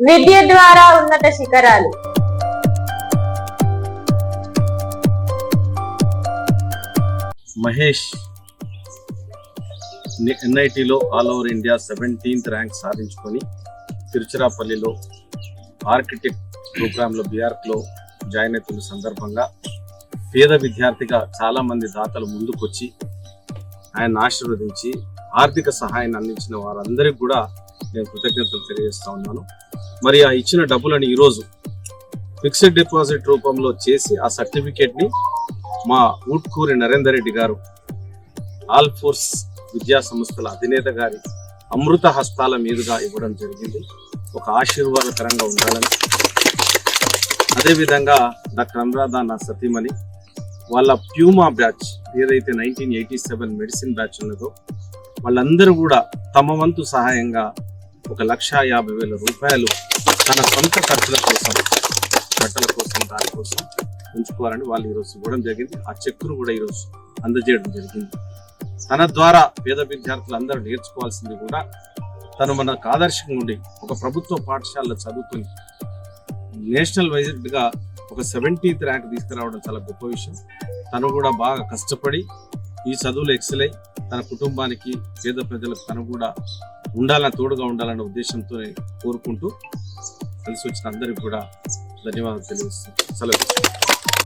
విద్య ద్వారా ఉన్నత శిఖరాలు. Mahesh ఎన్ఐటిలో all over India seventeenth rank సాధించుకొని తిరుచిరాపల్లిలో ఆర్కిటెక్ట్ ప్రోగ్రాంలో బీఆర్క్లో జాయిన్ అవుతున్న సందర్భంగా పేద విద్యార్థిగా చాలామంది దాతలు ముందుకొచ్చి ఆయన ఆశీర్వదించి ఆర్థిక సహాయాన్ని అందించిన వారందరికీ కూడా నేను కృతజ్ఞతలు తెలియజేస్తా ఉన్నాను. మరి ఆ ఇచ్చిన డబ్బులను ఈరోజు ఫిక్స్డ్ డిపాజిట్ రూపంలో చేసి ఆ సర్టిఫికేట్ని మా ఊట్కూరి నరేందర్ రెడ్డి గారు ఆల్ ఫోర్స్ విద్యా సంస్థల అధినేత గారి అమృత హస్తాల మీదుగా ఇవ్వడం జరిగింది. ఒక ఆశీర్వాదకరంగా ఉండాలని. అదేవిధంగా డాక్టర్ అనురాధ నా సతీమణి వాళ్ళ ప్యూమా బ్యాచ్ ఏదైతే nineteen eighty seven medicine batch ఉన్నదో వాళ్ళందరూ కూడా తమ వంతు సహాయంగా ఒక లక్ష యాభై వేల రూపాయలు తన సొంత ఖర్చుల కోసం బట్టల కోసం దాని కోసం ఉంచుకోవాలని వాళ్ళు ఈరోజు ఇవ్వడం జరిగింది. ఆ చెక్కును కూడా ఈరోజు అందజేయడం జరిగింది. తన ద్వారా పేద విద్యార్థులు అందరూ నేర్చుకోవాల్సింది కూడా తను మనకు ఆదర్శంగా ఉండి ఒక ప్రభుత్వ పాఠశాలలో చదువుకుని నేషనల్ వైజ్డ్గా ఒక సెవెంటీత్ ర్యాంక్ తీసుకురావడం చాలా గొప్ప విషయం. తను కూడా బాగా కష్టపడి ఈ చదువులు ఎక్సెల్ అయి తన కుటుంబానికి పేద ప్రజలకు తను కూడా ఉండాలని తోడుగా ఉండాలనే ఉద్దేశంతో కోరుకుంటూ కలిసి వచ్చిన అందరికి కూడా ధన్యవాదాలు తెలియజేస్తాను సెలవు.